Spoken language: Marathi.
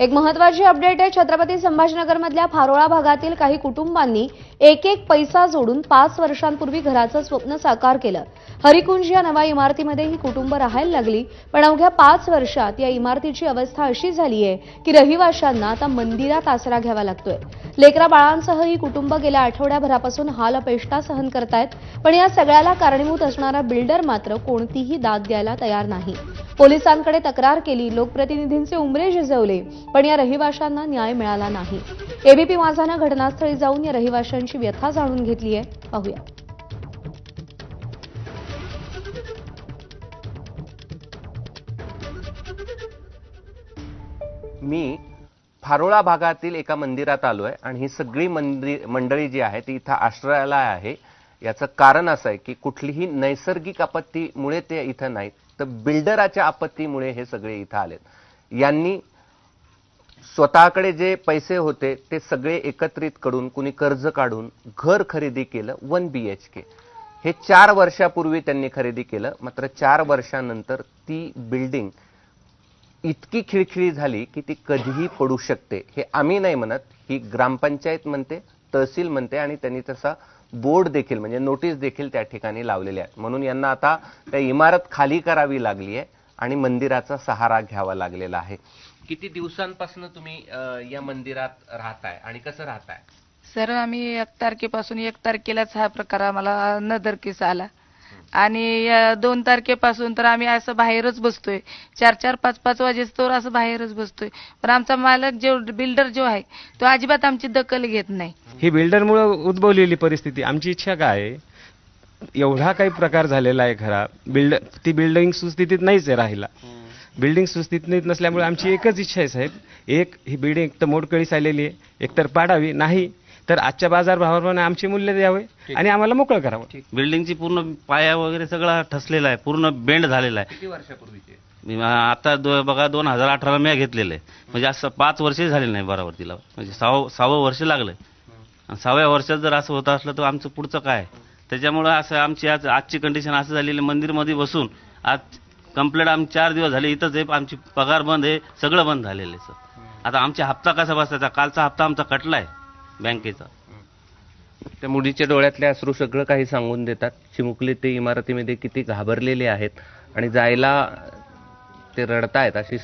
एक महत्वाची अपडेट आहे छत्रपती संभाजीनगरमधल्या फारोळा भागातील काही कुटुंबांनी एक एक पैसा जोडून पाच वर्षांपूर्वी घराचं स्वप्न साकार केलं. हरिकुंज या नव्या इमारतीमध्ये ही कुटुंब राहायला लागली पण अवघ्या पाच वर्षात या इमारतीची अवस्था अशी झाली आहे की रहिवाशांना आता मंदिरात आसरा घ्यावा लागतोय. लेकरा बाळांसह ही कुटुंब गेल्या आठवड्याभरापासून हाल अपेष्टा सहन करतायत पण या सगळ्याला कारणीभूत असणारा बिल्डर मात्र कोणतीही दाद द्यायला तयार नाही. पोलिसांकडे तक्रार केली. लोकप्रतिनिधींचे उमरे झिजवले. पण या रहिवाशांना न्याय मिळाला नाही. एबीपी माझानं घटनास्थळी जाऊन या रहिवाशांची व्यथा जाणून घेतली आहे पाहूया. मी फारोळा भागातील एका मंदिरात आलोय. आणि ही सगळी मंदिर मंडळी जी आहे ती इथं आश्रयाला आहे. याचं कारण असं आहे की कुठलीही नैसर्गिक आपत्तीमुळे ते इथं नाहीत. तर बिल्डराच्या आपत्तीमुळे हे सगळे इथं आलेत. यांनी स्वतःकडे जे पैसे होते ते सगळे एकत्रित करून कुणी कर्ज काढून घर खरेदी केलं वन बी एच के हे चार वर्षापूर्वी त्यांनी खरेदी केलं. मात्र चार वर्षानंतर ती बिल्डिंग इतकी खिळखिळी झाली की ती कधीही पडू शकते. हे आम्ही नाही म्हणत ही ग्रामपंचायत म्हणते तहसील म्हणते आणि त्यांनी तसा बोर्ड देखील म्हणजे नोटीस देखील त्या ठिकाणी लावलेली आहे. म्हणून यांना आता त्या इमारत खाली करावी लागली आहे आणि मंदिराचा सहारा घ्यावा लागलेला आहे. किती दिवसांपासून तुम्ही या मंदिरात राहताय आणि कसं राहताय? सर आम्ही एक तारखेपासून एक तारखेलाच हा प्रकार आम्हाला नदरकीस आला. आणि या दोन तारखेपासून तर आम्ही असं बाहेरच बसतोय. चार चार पाच पाच वाजेस्तोवर असं बाहेरच बसतोय. पण आमचा मालक जो बिल्डर जो आहे तो अजिबात आमची दखल घेत नाही. ही बिल्डरमुळे उद्भवलेली परिस्थिती आमची इच्छा काय आहे? एवढा काही प्रकार झालेला आहे खरा. बिल्ड ती बिल्डिंग सुस्थितीत नाहीच आहे राहिला. बिल्डिंग सुस्थितीत नसल्यामुळे आमची एकच इच्छा आहे साहेब. एक ही बिल्डिंग एक तर मोडकळीस आलेली आहे. एकतर पाडावी. नाही तर आजच्या बाजारभावाप्रमाणे आमचे मूल्य द्यावे आणि आम्हाला मोकळं करावं. बिल्डिंगची पूर्ण पाया वगैरे सगळा ठसलेला आहे पूर्ण बेंड झालेला आहे. किती वर्षापूर्वीचे? मी मा- आता दो- बघा दोन हजार अठराला मी घेतलेलं आहे. म्हणजे असं पाच वर्ष झाले नाही बरोबर तिला म्हणजे सहावं सहावं वर्ष लागलं. आणि सहाव्या वर्षात जर असं होत असलं तर आमचं पुढचं काय त्याच्यामुळं असं आमची आज आजची कंडिशन असं झालेली आहे, मंदिरमध्ये बसून आज कंप्लेंट आम्ही चार दिवस झाले इथंच आहे आमची पगार बंद आहे सगळं बंद झालेलं आहे सर. आता आमचा हप्ता कसा बसायचा? कालचा हप्ता आमचा कटला आहे बँकेचा. त्या मुलीच्या डोळ्यातले अश्रू सगळं काही सांगून देतात. चिमुकले ते इमारतीमध्ये किती घाबरलेले आहेत आणि जायला ते रडतायत अशी